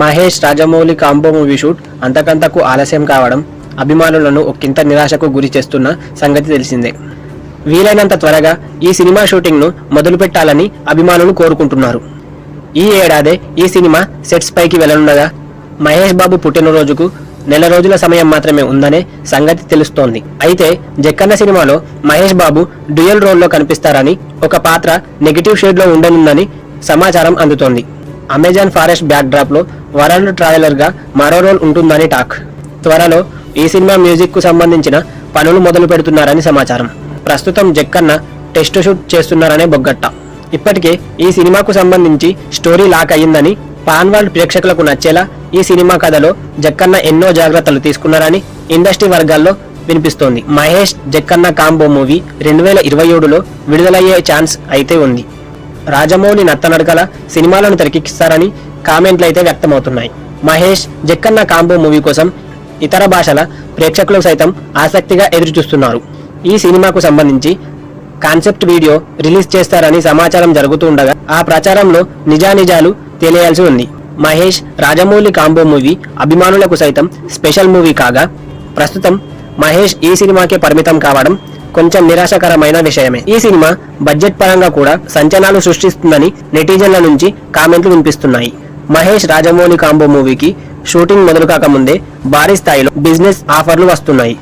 Mahesh Rajamouli combo movie shoot అంతకంతకు ఆలస్యం కావడం అభిమానులను ఒక్కింత నిరాశకు గురి చేస్తున్న సంగతి తెలిసిందే. వీలైనంత త్వరగా ఈ సినిమా షూటింగ్ను మొదలు పెట్టాలని అభిమానులు కోరుకుంటున్నారు. ఈ ఏడాదే ఈ సినిమా సెట్స్ పైకి వెళ్ళనుండగా మహేష్ బాబు పుట్టినరోజుకు నెల రోజుల సమయం మాత్రమే ఉందనే సంగతి తెలుస్తోంది. అయితే జక్కన్న సినిమాలో మహేష్ బాబు డ్యూయల్ రోల్లో కనిపిస్తారని ఒక పాత్ర నెగిటివ్ షేడ్లో ఉండనుందని సమాచారం అందుతోంది. అమెజాన్ ఫారెస్ట్ బ్యాక్ డ్రాప్లో వరల్డ్ ట్రావెలర్గా మరో రోల్ ఉంటుందని టాక్. త్వరలో ఈ సినిమా మ్యూజిక్కు సంబంధించిన పనులు మొదలు పెడుతున్నారని సమాచారం. ప్రస్తుతం జక్కన్న టెస్ట్ షూట్ చేస్తున్నారనే బొగ్గట్ట. ఇప్పటికే ఈ సినిమాకు సంబంధించి స్టోరీ లాక్ అయ్యిందని పాన్వాల్డ్ ప్రేక్షకులకు నచ్చేలా ఈ సినిమా కథలో జక్కన్న ఎన్నో జాగ్రత్తలు తీసుకున్నారని ఇండస్ట్రీ వర్గాల్లో వినిపిస్తోంది. మహేష్ జక్కన్న కాంబో మూవీ రెండు వేల ఇరవై ఏడులో విడుదలయ్యే ఛాన్స్ అయితే ఉంది. రాజమౌళి నత్తనడకల సినిమాలను తెరకెక్కిస్తారని కామెంట్లు అయితే వ్యక్తమవుతున్నాయి. మహేష్ జక్కన్న కాంబో మూవీ కోసం ఇతర భాషల ప్రేక్షకులు సైతం ఆసక్తిగా ఎదురుచూస్తున్నారు. ఈ సినిమాకు సంబంధించి కాన్సెప్ట్ వీడియో రిలీజ్ చేస్తారని సమాచారం జరుగుతూ ఉండగా ఆ ప్రచారంలో నిజానిజాలు తెలియాల్సి ఉంది. మహేష్ రాజమౌళి కాంబో మూవీ అభిమానులకు సైతం స్పెషల్ మూవీ కాగా ప్రస్తుతం మహేష్ ఈ సినిమాకే పరిమితం కావడం కొంచెం నిరాశకరమైన విషయమే. ఈ సినిమా బడ్జెట్ పరంగా కూడా సంచలనాలు సృష్టిస్తుందని నెటిజన్ల నుంచి కామెంట్లు వినిపిస్తున్నాయి. మహేష్ రాజమౌళి కాంబో మూవీకి షూటింగ్ మొదలు కాకముందే భారీ స్థాయిలో బిజినెస్ ఆఫర్లు వస్తున్నాయి.